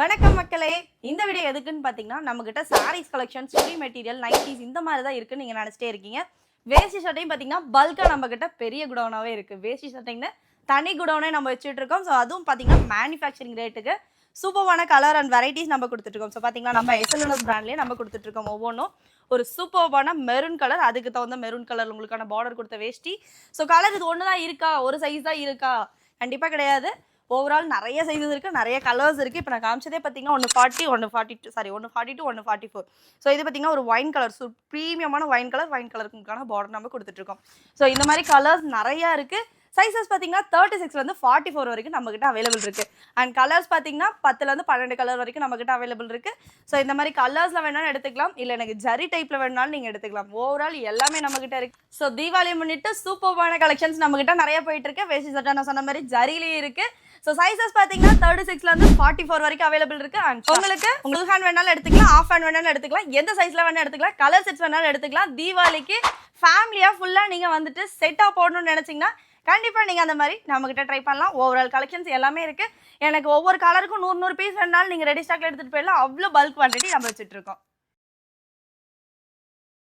வணக்கம் மக்களே. இந்த வீடியோ எதுக்குன்னு பார்த்தீங்கன்னா நம்மக்கிட்ட saris collection chudi material nighties இந்த மாதிரி தான் இருக்குன்னு நீங்கள் நினச்சிட்டே இருக்கீங்க. வேஷ்டி சட்டையும் பார்த்தீங்கன்னா பல்காக நம்மக்கிட்ட பெரிய குடோனாகவே இருக்குது வேஷ்டி சட்டைன்னு தனி குடோனே நம்ம வச்சுட்டு இருக்கோம். ஸோ அதுவும் பார்த்தீங்கன்னா மேனுஃபேக்சரிங் ரேட்டுக்கு சூப்பர்வான கலர் அண்ட் வெரைட்டிஸ் நம்ம கொடுத்துட்ருக்கோம் ஸோ பார்த்தீங்கன்னா நம்ம எஸ்எல்எஸ் பிராண்ட்லேயே நம்ம கொடுத்துட்ருக்கோம் ஒவ்வொன்றும் ஒரு சூப்பர்வான மெரூன் கலர் அதுக்கு தகுந்த மெரூன் கலர் உங்களுக்கான பார்டர் கொடுத்த வேஷ்டி. ஸோ கலர் இது ஒன்று தான் இருக்கா? ஒரு சைஸ் தான் இருக்கா? கண்டிப்பாக கிடையாது. ஓவரால் நிறைய சைஸஸ் இருக்குது நிறைய கலர்ஸ் இருக்குது இப்போ நான் காமிச்சதே பார்த்தீங்கன்னா ஒன்று ஃபார்ட்டி ஒன்று ஃபார்ட்டி டூ சாரி ஒன்று ஃபார்ட்டி டூ ஒன்று ஃபார்ட்டி ஃபோர் ஸோ இது பார்த்தீங்கன்னா ஒரு ஒயின் கலர் ஸோ ப்ரீமியமான ஒயின் கலர் ஒயின் கலருக்கான பார்டர் நம்ம கொடுத்துட்ருக்கோம் ஸோ இந்த மாதிரி கலர்ஸ் நிறையா இருக்குது சைஸஸ் பார்த்தீங்கன்னா தேர்ட்டி சிக்ஸ்லேருந்து ஃபார்ட்டி ஃபோர் வரைக்கும் நம்மக்கிட்ட அவைலபிள் இருக்குது அண்ட் கலர்ஸ் பார்த்தீங்கன்னா பத்துலேருந்து பன்னெண்டு கலர் வரைக்கும் நம்மக்கிட்ட அவைலபிள் இருக்குது ஸோ இந்த மாதிரி கலர்ஸில் வேணாலும் எடுத்துக்கலாம். இல்லை எனக்கு ஜரி டைப்பில் வேணாலும் நீங்கள் எடுத்துக்கலாம். ஓவரால் எல்லாமே நம்மக்கிட்ட இருக்குது ஸோ தீபாவளி முன்னிட்டு சூப்பர்வான கலெக்ஷன்ஸ் நம்மக்கிட்ட நிறைய போயிட்டு இருக்கு. வேஷ்டி சட்டை நான் சொன்ன மாதிரி ஜரிலேயே இருக்குது ஸோ சைஸஸ் பார்த்தீங்கன்னா தேர்ட்டி சிக்ஸ்லேருந்து ஃபார்ட்டி ஃபோர் வரைக்கும் அவைலபிள் இருக்கு. அண்ட் உங்களுக்கு உங்களுக்கு ஹேண்ட் வேணாலும் எடுத்துக்கலாம் ஆஃப் ஹேண்ட் வேணாலும் எடுத்துக்கலாம். எந்த சைஸில் வேணாலும் எடுத்துக்கலாம். கலர் செட்ஸ் வேணாலும் எடுத்துக்கலாம். தீபாவளிக்கு ஃபேமிலியாக ஃபுல்லாக நீங்கள் வந்துட்டு செட்டாக போடணும்னு நினச்சிங்கன்னா கண்டிப்பாக நீங்கள் அந்த மாதிரி நம்மக்கிட்ட ட்ரை பண்ணலாம். ஓவரால் கலெக்ஷன்ஸ் எல்லாமே இருக்குது எனக்கு ஒவ்வொரு கலருக்கும் நூறு நூறு பீஸ் வேணாலும் நீங்கள் ரெடி ஸ்டாக்ல எடுத்துகிட்டு போயிடலாம். அவ்வளோ பல்க் குவான்டிட்டி நம்ம வச்சுட்டுருக்கோம்